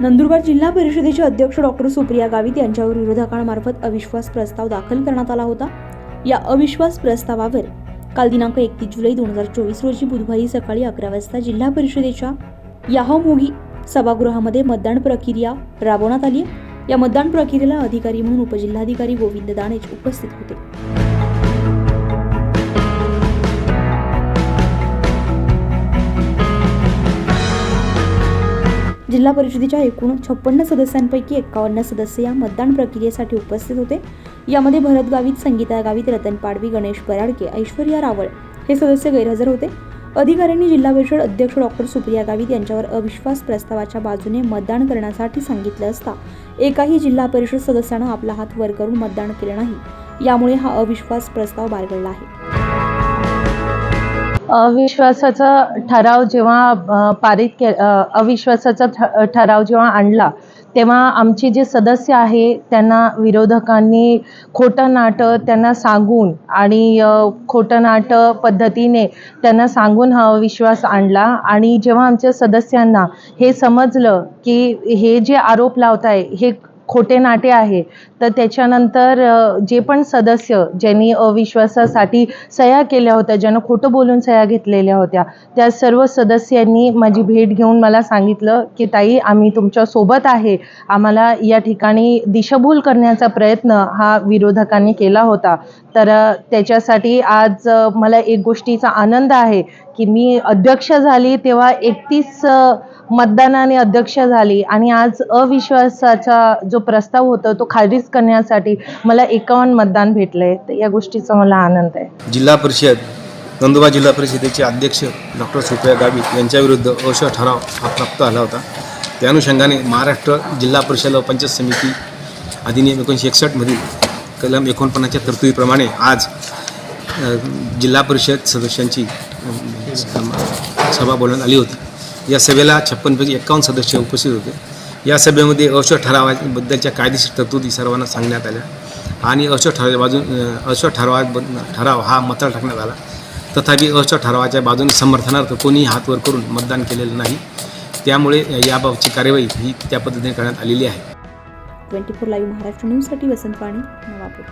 नंदुरबार जिल्हा परिषदेचे अध्यक्ष डॉक्टर सुप्रिया गावित यांच्यावर विरोधकांमार्फत अविश्वास प्रस्ताव दाखल करण्यात आला होता. या अविश्वास प्रस्तावावर काल दिनांक एकतीस जुलै दोन हजार चोवीस रोजी बुधवारी सकाळी अकरा वाजता जिल्हा परिषदेच्या याहमोगी सभागृहामध्ये मतदान प्रक्रिया राबवण्यात आली. या मतदान प्रक्रियेला अधिकारी म्हणून उपजिल्हाधिकारी गोविंद दाणेज उपस्थित होते. जिल्हा परिषदेच्या एकूण छप्पन्न सदस्यांपैकी एक्कावन्न सदस्य या मतदान प्रक्रियेसाठी उपस्थित होते. यामध्ये भरत गावित संगीता गावित रतन पाडवी गणेश बराडके ऐश्वर्या रावळ हे सदस्य गैरहजर होते. अधिकाऱ्यांनी जिल्हा परिषद अध्यक्ष डॉक्टर सुप्रिया गावित यांच्यावर अविश्वास प्रस्तावाच्या बाजूने मतदान करण्यासाठी सांगितलं असता एकाही जिल्हा परिषद सदस्यानं आपला हात वर करून मतदान केलं नाही. यामुळे हा अविश्वास प्रस्ताव बारगळला आहे. अविश्वासाचा ठराव जेव्हा पारित के अविश्वासाचा ठ- ठराव जेव्हा आणला तेव्हा आमचे जे सदस्य आहे त्यांना विरोधकांनी खोटं नाटं त्यांना सांगून आणि खोटं नाटं पद्धतीने त्यांना सांगून हा अविश्वास आणला. आणि जेव्हा आमच्या सदस्यांना हे समजलं की हे जे आरोप लावत आहे हे खोटे नाटे आहे तर त्याच्यानंतर जे पण सदस्य ज्यांनी अविश्वासासाठी सह्या केल्या होत्या ज्यानं खोटं बोलून सह्या घेतलेल्या होत्या त्या सर्व सदस्यांनी माझी भेट घेऊन मला सांगितलं की ताई आम्ही तुमच्यासोबत आहे. आम्हाला या ठिकाणी दिशाभूल करण्याचा प्रयत्न हा विरोधकांनी केला होता. तर त्याच्यासाठी आज मला एक गोष्टीचा आनंद आहे की मी अध्यक्ष झाली तेव्हा एकतीस मतदानाने अध्यक्ष झाली आणि आज अविश्वासाचा जो प्रस्ताव होता तो खारिज करण्यासाठी मला एकावन्न मतदान भेटले. तर या गोष्टीचा मला आनंद आहे. जिल्हा परिषद नंदुरबार जिल्हा परिषदेचे अध्यक्ष डॉक्टर सुप्रिया गावित यांच्याविरुद्ध अवश्य ठराव हा प्राप्त आला होता. त्या अनुषंगाने महाराष्ट्र जिल्हा परिषद व पंचायत समिती अधिनियम एकोणीसशे एकसष्टमधील कलम एकोणपन्नासच्या तरतुदीप्रमाणे आज जिल्हा परिषद सदस्यांची सभा बोलवण्यात आली होती. या सभेला छप्पनपैकी एकावन्न सदस्य उपस्थित होते. या सभेमध्ये अश्व ठरावाबद्दलच्या कायदेशीर तरतुदी सर्वांना सांगण्यात आल्या आणि अशोक ठरावाच्या बाजून अशोक ठरावा ठराव हा मताला टाकण्यात आला. तथापि अश्व ठरावाच्या बाजूने समर्थनार्थ कोणीही हात वर करून मतदान केलेलं नाही. त्यामुळे याबाबतची कार्यवाही ही त्या पद्धतीने करण्यात आलेली आहे. ट्वेंटी फोर लाईव्ह महाराष्ट्र न्यूजसाठी वसंत पाणी नवापूर.